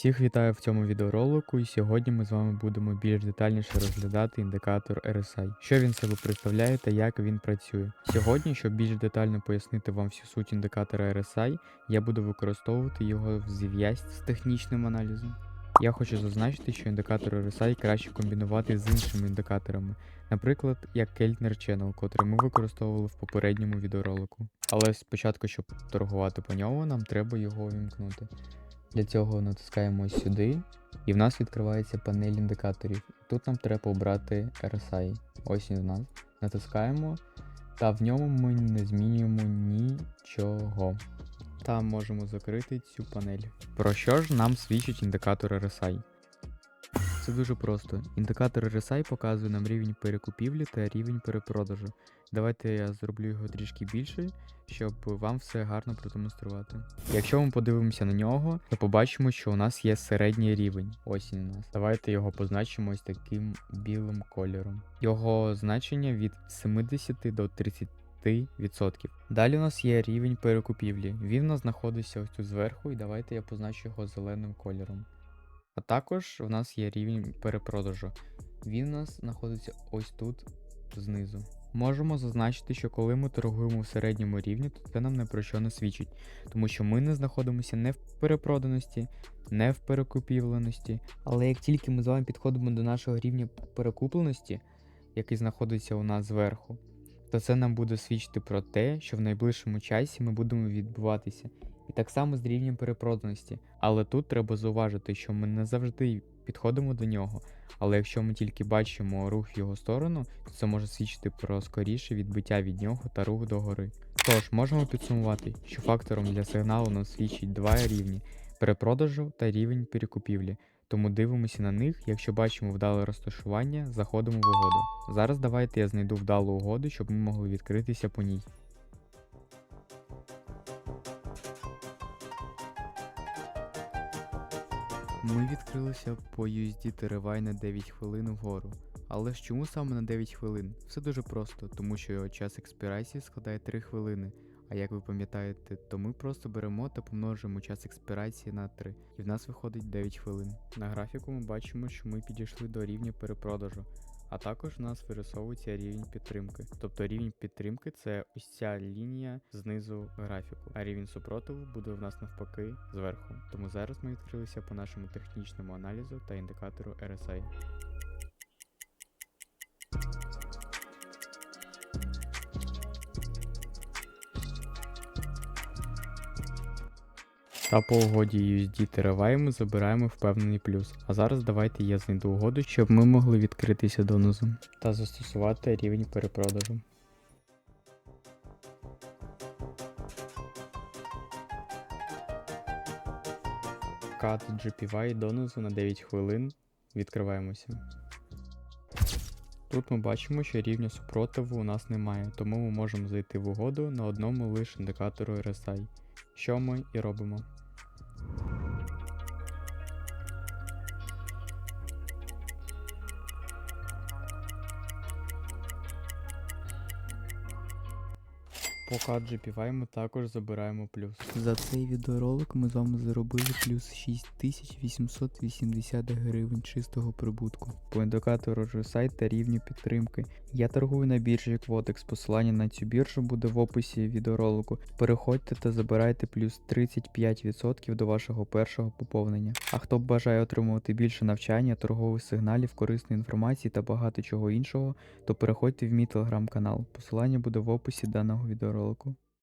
Всіх вітаю в цьому відеоролику, і сьогодні ми з вами будемо більш детальніше розглядати індикатор RSI, що він себе представляє та як він працює. Сьогодні, щоб більш детально пояснити вам всю суть індикатора RSI, я буду використовувати його в зв'язці з технічним аналізом. Я хочу зазначити, що індикатор RSI краще комбінувати з іншими індикаторами, наприклад, як Keltner Channel, котрий ми використовували в попередньому відеоролику. Але спочатку, щоб торгувати по ньому, нам треба його увімкнути. Для цього натискаємо сюди, і в нас відкривається панель індикаторів. Тут нам треба обрати RSI. Ось він у нас. Натискаємо, та в ньому ми не змінюємо нічого. Та можемо закрити цю панель. Про що ж нам свідчить індикатор RSI? Це дуже просто. Індикатор RSI показує нам рівень перекупівлі та рівень перепродажу. Давайте я зроблю його трішки більше, щоб вам все гарно продемонструвати. Якщо ми подивимося на нього, то побачимо, що у нас є середній рівень. Ось він у нас. Давайте його позначимо ось таким білим кольором. Його значення від 70 до 30%. Далі у нас є рівень перекупівлі. Він у нас знаходиться ось тут зверху, і давайте я позначу його зеленим кольором. А також в нас є рівень перепродажу. Він у нас знаходиться ось тут знизу. Можемо зазначити, що коли ми торгуємо в середньому рівні, то це нам не про що не свідчить, тому що ми не знаходимося не в перепроданості, не в перекупівленості. Але як тільки ми з вами підходимо до нашого рівня перекупленості, який знаходиться у нас зверху, то це нам буде свідчити про те, що в найближчому часі ми будемо відбуватися. І так само з рівнем перепроданості. Але тут треба зауважити, що ми не завжди підходимо до нього. Але якщо ми тільки бачимо рух в його сторону, то це може свідчити про скоріше відбиття від нього та рух догори. Тож, можемо підсумувати, що фактором для сигналу нам свідчить два рівні перепродажу та рівень перекупівлі. Тому дивимося на них, якщо бачимо вдале розташування, заходимо в угоду. Зараз давайте я знайду вдалу угоду, щоб ми могли відкритися по ній. Ми відкрилися по USD Теревай на 9 хвилин вгору. Але ж чому саме на 9 хвилин? Все дуже просто, тому що його час експірації складає 3 хвилини. А як ви пам'ятаєте, то ми просто беремо та помножимо час експірації на 3, і в нас виходить 9 хвилин. На графіку ми бачимо, що ми підійшли до рівня перепродажу, а також в нас вирисовується рівень підтримки. Тобто рівень підтримки це ось ця лінія знизу графіку, а рівень супротиву буде в нас навпаки зверху. Тому зараз ми відкрилися по нашому технічному аналізу та індикатору RSI. Та по угоді USD Теревай забираємо впевнений плюс. А зараз давайте я знайду угоду, щоб ми могли відкритися донизу та застосувати рівень перепродажу. Кат GPY донизу на 9 хвилин. Відкриваємося. Тут ми бачимо, що рівня супротиву у нас немає, тому ми можемо зайти в угоду на одному лише індикатору RSI, що ми і робимо. По GPY ми також забираємо плюс. За цей відеоролик ми з вами заробили плюс 6880 гривень чистого прибутку. По індикатору RSI та рівню підтримки. Я торгую на біржі Quotex. Посилання на цю біржу буде в описі відеоролику. Переходьте та забирайте плюс 35% до вашого першого поповнення. А хто б бажає отримувати більше навчання, торгових сигналів, корисної інформації та багато чого іншого, то переходьте в мій телеграм-канал. Посилання буде в описі даного відеоролику. prólogo